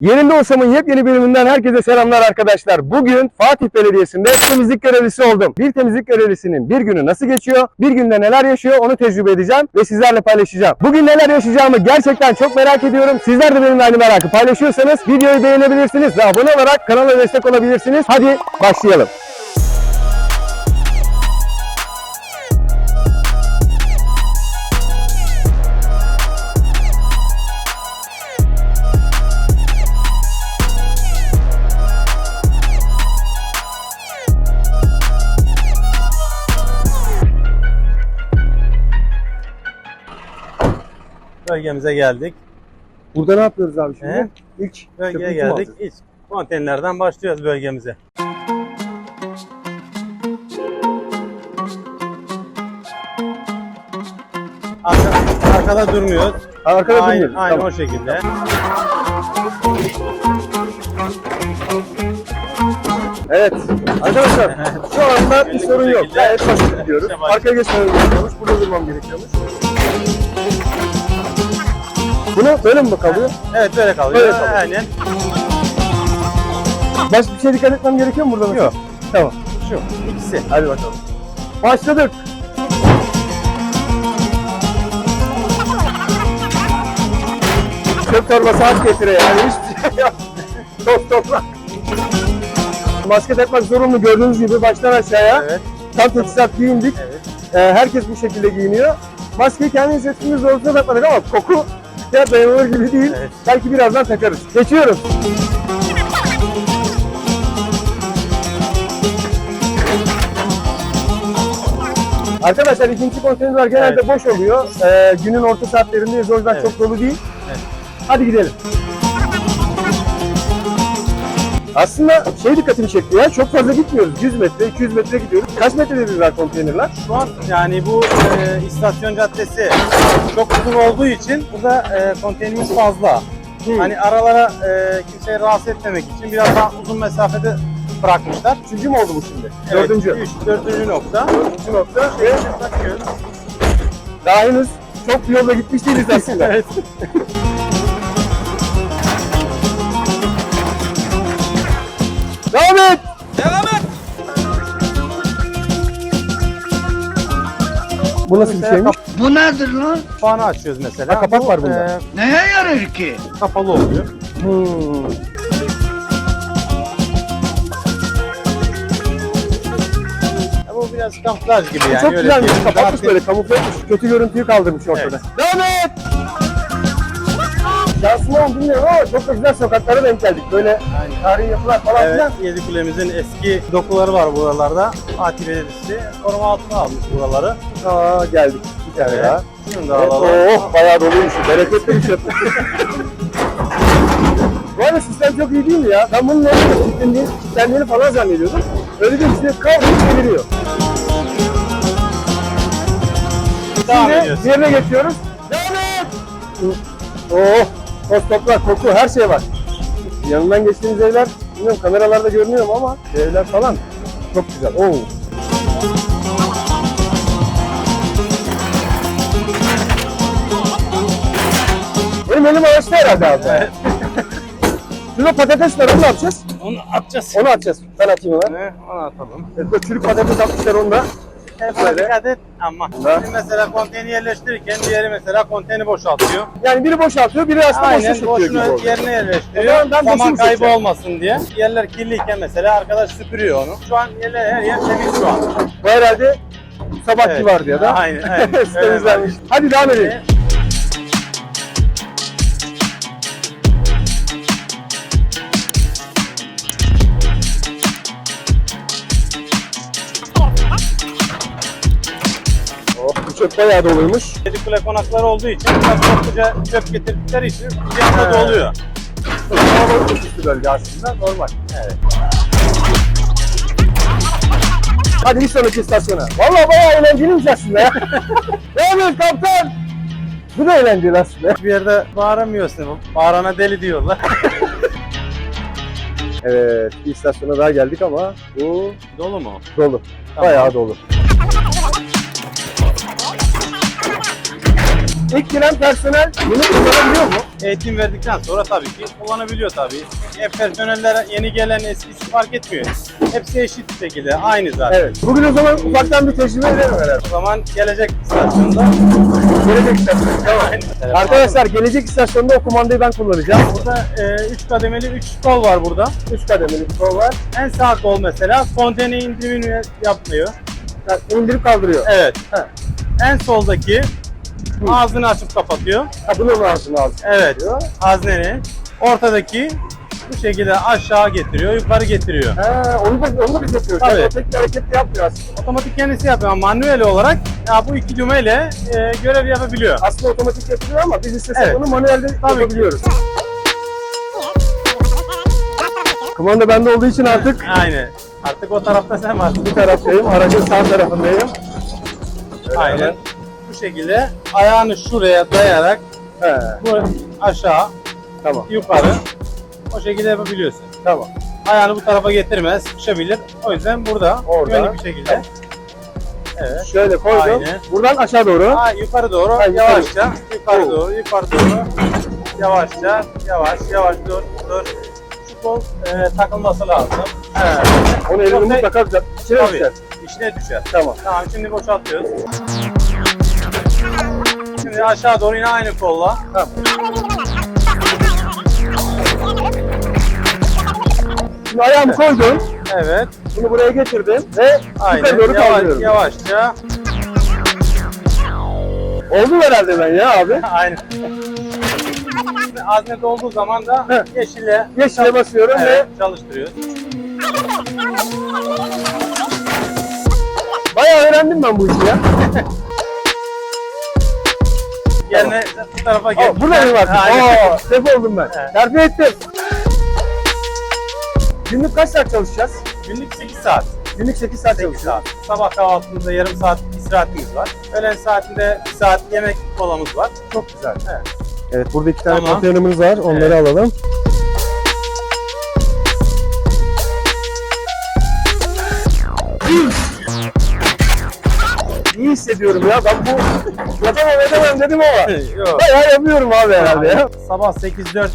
Yerinde Olsam'ın yepyeni bölümünden herkese selamlar arkadaşlar. Bugün Fatih Belediyesi'nde temizlik görevlisi oldum. Bir temizlik görevlisinin bir günü nasıl geçiyor, bir günde neler yaşıyor onu tecrübe edeceğim ve sizlerle paylaşacağım. Bugün neler yaşayacağımı gerçekten çok merak ediyorum. Sizler de benimle aynı merakı paylaşıyorsanız videoyu beğenebilirsiniz ve abone olarak kanala destek olabilirsiniz. Hadi başlayalım. Bölgemize geldik. Burada ne yapıyoruz abi şimdi? He? İlk Bölgeye geldik. İç konteynerden başlıyoruz bölgemize. Arka, arkada durmuyoruz. Arkada aynı, durmuyoruz. aynı Tamam. o şekilde. Evet. Arkadaşlar şu anda bir sorun yok. Gayet basit gidiyoruz. Arkaya geçmem gerekiyormuş. Burada durmam gerekiyormuş. Bunu böyle mi kalıyor? Evet böyle kalıyor. Böyle kalıyor. Aynen. Başka bir şey dikkat etmem gerekiyor mu burada? mesela? Yok. Tamam. Şu ikisi. Hadi bakalım. Başladık. Çöp torbası at getire yani hiçbir şey yok. Toz toprak. Maske takmak zorunlu gördüğünüz gibi baştan aşağıya. Evet. Tam teçhizat giyindik. Evet. Ee, herkes bu şekilde giyiniyor. Maskeyi kendi inisiyatifimiz doğrultusunda takmadık ama koku ya dayanılır gibi değil. Evet. Belki birazdan takarız. Geçiyoruz. Arkadaşlar ikinci konteynerler genelde Evet. boş oluyor. Ee, günün orta saatlerindeyiz o yüzden Evet. çok dolu değil. Evet. Hadi gidelim. Aslında şey dikkatimi çekti ya çok fazla gitmiyoruz. 100 metre, 200 metre gidiyoruz. Kaç metrede var konteynerler? Şu an yani bu e, istasyon caddesi çok uzun olduğu için burada e, konteynerimiz fazla. Hı. Hani aralara e, kimseyi rahatsız etmemek için biraz daha uzun mesafede bırakmışlar. Üçüncü mü oldu bu şimdi? Evet, Dördüncü. Üç, dördüncü nokta. Dördüncü nokta. Ve daha henüz çok bir yolda gitmiş değiliz aslında. evet. Devam et! Devam et. Bu nasıl bir şeymiş? Bu nedir lan? Kapağını açıyoruz mesela. Ha, kapak Bu, var bunda. e, Neye yarar ki? kapalı oluyor. Hmm. Ya bu biraz kamuflaj gibi yani. çok öyle güzelmiş. diyelim. Kapatmış böyle kamufle etmiş. Kötü görüntüyü kaldırmış ortada. Devam et! Şansıma oldu bilmiyorum ama çok da güzel sokaklara denk geldik. Böyle Aynen. tarihi yapılar falan Evet, filan. Yedikulemizin eski dokuları var buralarda. Fatih Belediyesi koruma altına almış buraları. Aa geldik. Bir tane daha. Şunu da Evet, alalım. oh bayağı doluymuş. Bereketli bir çöp. Bu arada sistem çok iyi değil mi ya? Ben bunun nerede kilitlendiğini, kilitlendiğini falan zannediyordum. Öyle değil. İşte kavrayıp çeviriyor. Devam Şimdi ediyoruz. diğerine geçiyoruz. Devam et! Oh, toz toprak, koku, her şey var. Yanından geçtiğimiz evler, bilmiyorum kameralarda görünüyor mu ama evler falan çok güzel. Oo. Benim elim ağaçta herhalde abi. Şurada patates var, onu ne yapacağız? Onu atacağız. Onu atacağız. Ben atayım hemen. Ne? Onu atalım. Evet, çürük patates atmışlar onu Böyle. dikkat et ama. Şimdi mesela konteyni yerleştirirken diğeri mesela konteyni boşaltıyor. Yani biri boşaltıyor, biri aslında boşa Aynen sokuyor gibi boşuna oldu. yerine yerleştiriyor. zaman ben Zaman kaybı seçeceğim. olmasın diye. Yerler kirliyken mesela arkadaş süpürüyor onu. Şu an yerler her yer temiz şu an. Bu herhalde sabahki Evet. vardı ya da. Aynen, aynen. Temizlenmiş. Hadi devam edelim. Çöp bayağı doluymuş. Yedikule konakları olduğu için biraz topluca çöp getirdikleri için yanında He. doluyor. Kalabalık bir bölge aslında normal. Evet. Hadi bir sonraki istasyona. Vallahi bayağı eğlenceliymiş aslında ya. ne yapıyorsun kaptan? Bu da eğlenceli aslında. Bir yerde bağıramıyorsun. Bağırana deli diyorlar. Evet, bir istasyona daha geldik ama bu Dolu mu? dolu. Tamam. Bayağı dolu. İlk giren personel bunu kullanabiliyor mu? Eğitim verdikten sonra tabii ki kullanabiliyor tabii. Hep personeller yeni gelen eskisi fark etmiyor. Hepsi eşit bir şekilde aynı zaten. Evet. Bugün o zaman ufaktan bir tecrübe edelim herhalde. O zaman gelecek istasyonda Gelecek istasyonu. Tamam. Arkadaşlar gelecek istasyonda o kumandayı ben kullanacağım. burada 3 kademeli 3 kol var burada. 3 kademeli bir kol var. En sağ kol mesela konteyner indirimini yapmıyor. Yani indirip kaldırıyor. Evet. He. En soldaki ağzını açıp kapatıyor. Ha, bunu lazım lazım. Evet. Hazneni. Ortadaki bu şekilde aşağı getiriyor, yukarı getiriyor. Ha, onu da, onu da biz yapıyoruz. Tabii. Yani tek bir hareket de yapmıyor aslında. Otomatik kendisi yapıyor ama manuel olarak ya bu iki düğmeyle e, görev yapabiliyor. Aslında otomatik yapılıyor ama biz istesek Evet. onu manuelde Tabii ki. yapabiliyoruz. Kumanda bende olduğu için artık Aynen. Artık o tarafta sen varsın. bir taraftayım, aracın sağ tarafındayım. Öyle Aynen. hemen. Şekilde ayağını şuraya dayayarak He, bu aşağı, tamam, yukarı o şekilde yapabiliyorsun. tamam. Ayağını bu tarafa getirmez, sıkışabilir. O yüzden burada Orada. güvenli bir şekilde. Evet. Şöyle koydum. Aynen. Buradan aşağı doğru. Ha, yukarı doğru, yukarı. yavaşça, yukarı Oo. doğru, yukarı doğru, yavaşça, yavaş, yavaş dur, dur. Şu kol e, takılması lazım. Evet. Onu elini Çok da- mutlaka düzelt. İçine Tabii, düşer. içine düşer. Tamam. Tamam, şimdi boşaltıyoruz. Şimdi aşağı doğru yine aynı kolla. Tamam. Şimdi ayağımı koydum. Evet, Bunu buraya getirdim ve aynen. yukarı doğru Yavaş, kaldırıyorum. yavaşça. Oldu herhalde ben ya abi. Aynen. Azmet olduğu zaman da Heh. yeşile, Yeşile basıyorum evet, çalıştırıyoruz. ve bayağı öğrendim ben bu işi ya. Yerine bu tarafa gel. Aa, burada mı var? Aa, step oldum ben. Evet. Terfi ettim. Günlük kaç saat çalışacağız? Günlük 8 saat. Günlük 8 saat 8 çalışacağız. saat. Sabah kahvaltımızda yarım saat istirahatimiz var. Öğlen saatinde bir saat yemek molamız var. Çok güzel. Evet. Evet burada iki tane Tamam. var. Onları alalım. Hissediyorum ya. Ben bu yapamam edemem dedim ama. Yok. Bayağı yapıyorum abi herhalde ya. Sabah 8-4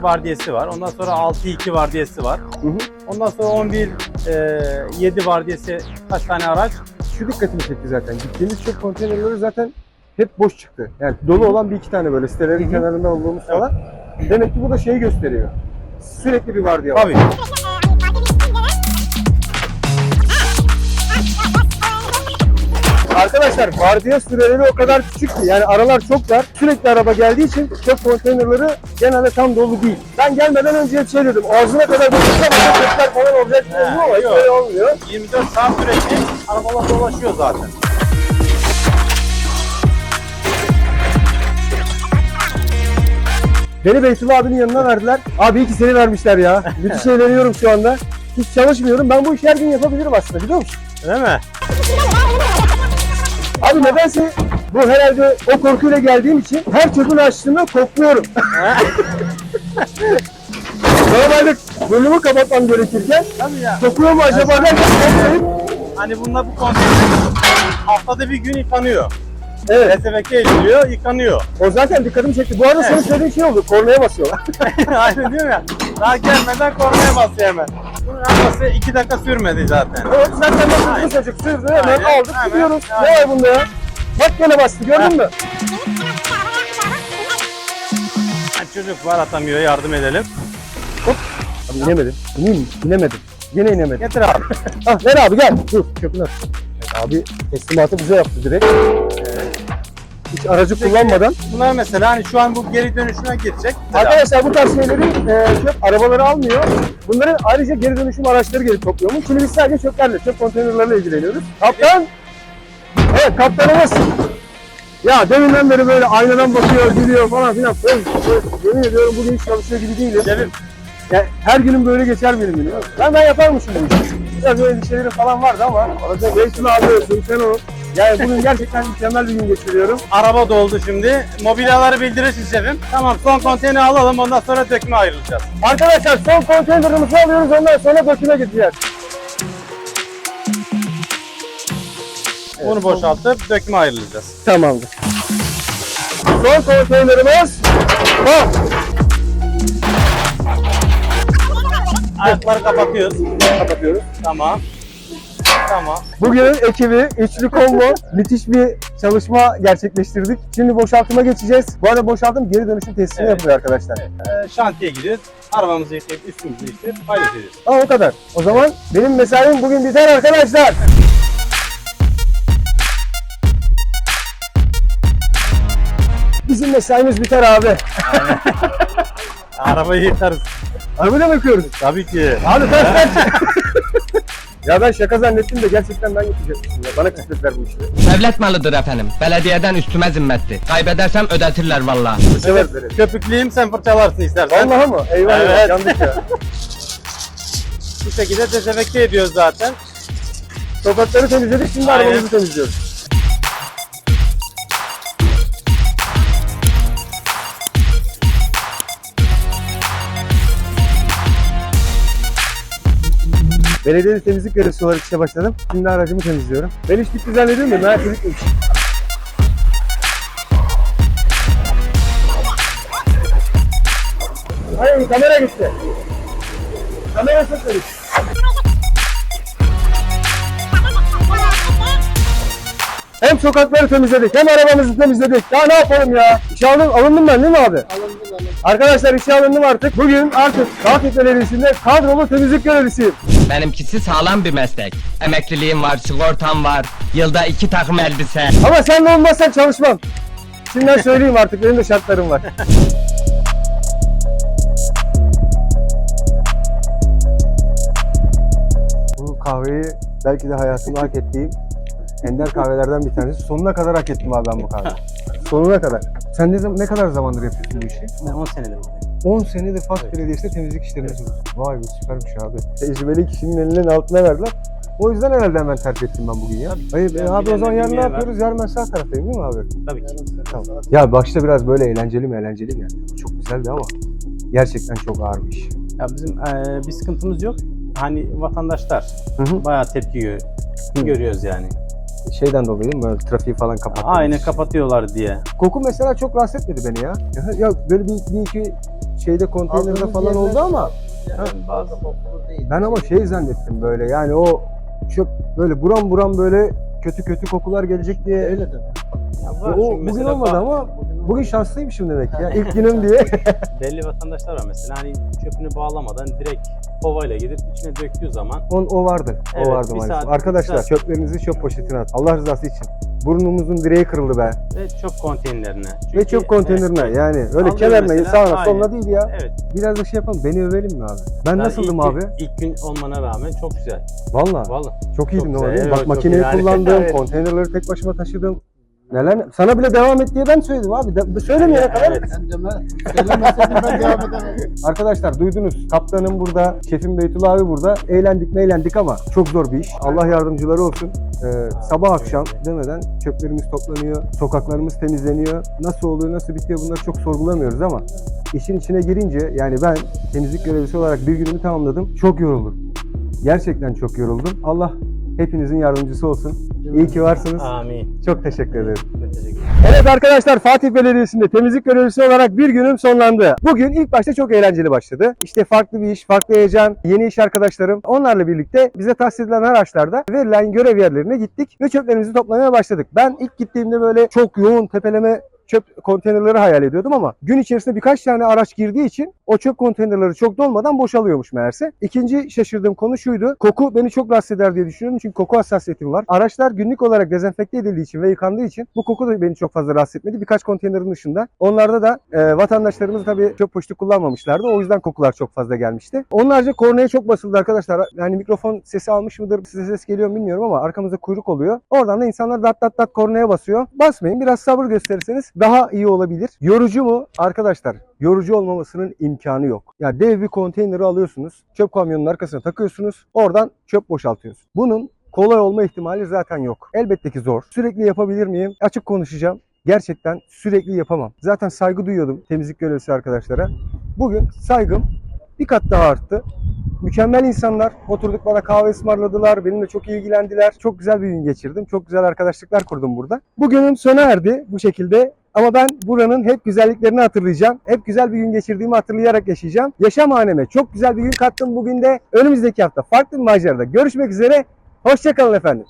vardiyası var. Ondan sonra 6-2 vardiyası var. Hı hı. Ondan sonra 11 e, 7 vardiyası kaç tane araç? Şu dikkatimi çekti zaten. Gittiğimiz çöp konteynerleri zaten hep boş çıktı. Yani dolu olan bir iki tane böyle sitelerin kenarında olduğumuz falan. Demek ki bu da şeyi gösteriyor. Sürekli bir vardiya var. Tabii. Arkadaşlar vardiya süreleri o kadar küçük ki yani aralar çok dar. Sürekli araba geldiği için çöp konteynerleri genelde tam dolu değil. Ben gelmeden önce hep şey dedim. Ağzına kadar doldursa bana çöpler falan olacak ama hiç yok. öyle olmuyor. 24 saat sürekli arabalar dolaşıyor zaten. Beni Beytullah abinin yanına verdiler. Abi iyi ki seni vermişler ya. Müthiş eğleniyorum şu anda. Hiç çalışmıyorum. Ben bu işi her gün yapabilirim aslında biliyor musun? Değil mi? Abi nedense bu herhalde o korkuyla geldiğim için her çöpün açtığında kokluyorum. Normalde bölümü kapatmam gerekirken Tabii ya. kokuyor mu acaba derken koklayıp Hani bunlar bu konteyner haftada bir gün yıkanıyor. Evet. Resebekke ediliyor, yıkanıyor. O zaten dikkatimi çekti. Bu arada Evet. söylediğin şey oldu. Kornaya basıyorlar. Aynen değil mi? Daha gelmeden kornaya basıyor hemen. Bunun yapması 2 dakika sürmedi zaten. evet zaten nasıl kısacık sürdü. Hemen Aynen, aldık hemen, gidiyoruz. Ne aynen. var bunda ya? Bak gene bastı gördün mü? Çocuk var atamıyor yardım edelim. Abi inemedim. İneyim mi? İnemedim. Yine inemedim. Getir abi. Ah ver abi gel. Dur. Evet, abi teslimatı bize yaptı direkt. Hiç aracı kullanmadan. Bunlar mesela hani şu an bu geri dönüşüme geçecek. Arkadaşlar bu tarz şeyleri e, çöp arabaları almıyor. Bunların ayrıca geri dönüşüm araçları gelip topluyormuş. Şimdi biz sadece çöplerle, çöp konteynerlerle ilgileniyoruz. Kaptan! Evet kaptanımız. Ya deminden beri böyle aynadan bakıyor, gülüyor falan filan. Ben, ben, yemin ediyorum bugün hiç çalışıyor gibi değilim. Şefim. Ya, her günüm böyle geçer benim musun? Ben ben yaparmışım bu işi. Biraz böyle endişelerim falan vardı ama arada Beytullah abi olsun, sen o. Yani bugün gerçekten mükemmel bir gün geçiriyorum. Araba doldu şimdi. Mobilyaları bildirirsin şefim. Tamam son konteyneri alalım ondan sonra döküme ayrılacağız. Arkadaşlar son konteynerimizi alıyoruz ondan sonra döküme gideceğiz. Bunu boşaltıp döküme ayrılacağız. Tamamdır. Son konteynerimiz. Hop. Ayakları kapatıyoruz. Kapatıyoruz. Tamam. Tamam. Bugünün ekibi üçlü combo müthiş bir çalışma gerçekleştirdik. Şimdi boşaltıma geçeceğiz. Bu arada boşaltım geri dönüşüm testini Evet. yapılıyor arkadaşlar. Ee, şantiye gidiyoruz. Arabamızı yıkayıp üstümüzü yıkayıp paylaşıyoruz. Ama o kadar. O zaman benim mesaim bugün biter arkadaşlar. Bizim mesaimiz biter abi. Arabayı yıkarız. Arabayla mı yıkıyoruz? Tabii ki. Abi kaç kaç. ya ben şaka zannettim de gerçekten ben yapacakmışım ya. Bana kısmetler bu işi. Devlet malıdır efendim. Belediyeden üstüme zimmetli. Kaybedersem ödetirler vallahi. Sever beni. Köpükleyeyim sen fırçalarsın istersen. Vallahi mı? Eyvah eyvah Evet. yandık ya. Bu şekilde dezenfekte ediyoruz zaten. Sokakları temizledik şimdi Aynen. arabamızı temizliyoruz. Belediyede temizlik görevlisi olarak işe başladım. Şimdi aracımı temizliyorum. Ben iş bitti zannediyorum da merak etmeyin. Hayır kamera gitti. Kamera sıkıldı. Hem sokakları temizledik hem arabamızı temizledik. Daha ne yapalım ya? İşe alın, alındım ben değil mi abi? Alındım Arkadaşlar işe alındım artık. Bugün artık Fatih Belediyesi'nde kadrolu temizlik görevlisiyim. Benimkisi sağlam bir meslek. Emekliliğim var, sigortam var. Yılda iki takım elbise. Ama sen de olmazsan çalışmam. Şimdiden söyleyeyim artık benim de şartlarım var. Bu kahveyi belki de hayatımda hak ettiğim ender kahvelerden bir tanesi. Sonuna kadar hak ettim abi ben bu kahveyi. Sonuna kadar. Sen ne, zam- ne kadar zamandır yapıyorsun bu işi? Ben 10 senedir 10 senedir Fatih Belediyesi'nde temizlik işlerini yapıyorsun. Vay be süpermiş abi. Tecrübeli kişinin elinin altına verdiler. O yüzden herhalde hemen terk ettim ben bugün ya. Hayır Yani abi o zaman yarın ne yapıyoruz? Yarın ben sağ taraftayım değil mi abi? Tabii ki. Tamam. Ya başta biraz böyle eğlenceli mi eğlenceli mi yani. Çok güzeldi ama gerçekten çok ağır bir iş. Ya bizim eee, bir sıkıntımız yok. Hani vatandaşlar Hı hı. bayağı tepki gö- Hı. görüyoruz yani. Şeyden dolayı değil mi? Böyle trafiği falan kapattığımız Aynen kapatıyorlar diye. Koku mesela çok rahatsız etmedi beni ya. Ya, ya böyle bir, bir iki şeyde konteynerde falan oldu ama Bazı ben ama şey zannettim böyle yani o çok böyle buram buram böyle kötü kötü kokular gelecek diye. Ya Ya var o bugün mesela olmadı ba- ama bugün şanslıymışım demek ya. İlk günüm diye. belli vatandaşlar var mesela hani çöpünü bağlamadan direkt kovayla gidip içine döktüğü zaman O, o vardı. Evet, o vardı maalesef. saat- Arkadaşlar saat. çöplerinizi çöp poşetine at. Allah rızası için. Burnumuzun direği kırıldı be. ve çöp konteynerine. Ve Çünkü- çöp konteynerine Evet, yani öyle kenarına sağına aynen. soluna değil ya. Evet. Biraz da şey yapalım beni övelim mi abi? Ben Yani nasıldım ilk, abi? İlk gün olmana rağmen çok güzel. Valla Vallahi. çok iyiydim Çok güzel, evet, Bak makineyi kullandım, konteynerleri tek başıma taşıdım. Neler sana bile devam et diye ben söyledim abi. De, söylemeyene kadar. Evet. Arkadaşlar duydunuz. Kaptanım burada, şefim Beytullah abi burada. Eğlendik eğlendik ama çok zor bir iş. Allah yardımcıları olsun. Ee, sabah akşam demeden çöplerimiz toplanıyor, sokaklarımız temizleniyor. Nasıl oluyor, nasıl bitiyor bunları çok sorgulamıyoruz ama işin içine girince yani ben temizlik görevlisi olarak bir günümü tamamladım. Çok yoruldum. Gerçekten çok yoruldum. Allah hepinizin yardımcısı olsun. İyi ki varsınız. Amin. Çok teşekkür ederim. Teşekkür ederim. Evet arkadaşlar Fatih Belediyesi'nde temizlik görevlisi olarak bir günüm sonlandı. Bugün ilk başta çok eğlenceli başladı. İşte farklı bir iş, farklı heyecan, yeni iş arkadaşlarım. Onlarla birlikte bize tahsis edilen araçlarda verilen görev yerlerine gittik ve çöplerimizi toplamaya başladık. Ben ilk gittiğimde böyle çok yoğun tepeleme çöp konteynerleri hayal ediyordum ama gün içerisinde birkaç tane araç girdiği için o çöp konteynerleri çok dolmadan boşalıyormuş meğerse. İkinci şaşırdığım konu şuydu. Koku beni çok rahatsız eder diye düşünüyorum çünkü koku hassasiyetim var. Araçlar günlük olarak dezenfekte edildiği için ve yıkandığı için bu koku da beni çok fazla rahatsız etmedi. Birkaç konteynerin dışında. Onlarda da e, vatandaşlarımız tabii çöp poşeti kullanmamışlardı. O yüzden kokular çok fazla gelmişti. Onlarca kornaya çok basıldı arkadaşlar. Yani mikrofon sesi almış mıdır, size ses geliyor mu bilmiyorum ama arkamızda kuyruk oluyor. Oradan da insanlar dat dat dat kornaya basıyor. Basmayın. Biraz sabır gösterirseniz daha iyi olabilir. Yorucu mu? Arkadaşlar yorucu olmamasının imkanı yok. Ya dev bir konteyneri alıyorsunuz. Çöp kamyonunun arkasına takıyorsunuz. Oradan çöp boşaltıyorsunuz. Bunun kolay olma ihtimali zaten yok. Elbette ki zor. Sürekli yapabilir miyim? Açık konuşacağım. Gerçekten sürekli yapamam. Zaten saygı duyuyordum temizlik görevlisi arkadaşlara. Bugün saygım bir kat daha arttı. Mükemmel insanlar. Oturduk bana kahve ısmarladılar. Benimle çok ilgilendiler. Çok güzel bir gün geçirdim. Çok güzel arkadaşlıklar kurdum burada. Bugünüm sona erdi. Bu şekilde Ama ben buranın hep güzelliklerini hatırlayacağım. Hep güzel bir gün geçirdiğimi hatırlayarak yaşayacağım. Yaşam haneme çok güzel bir gün kattım bugün de. Önümüzdeki hafta farklı bir macerada görüşmek üzere. Hoşçakalın efendim.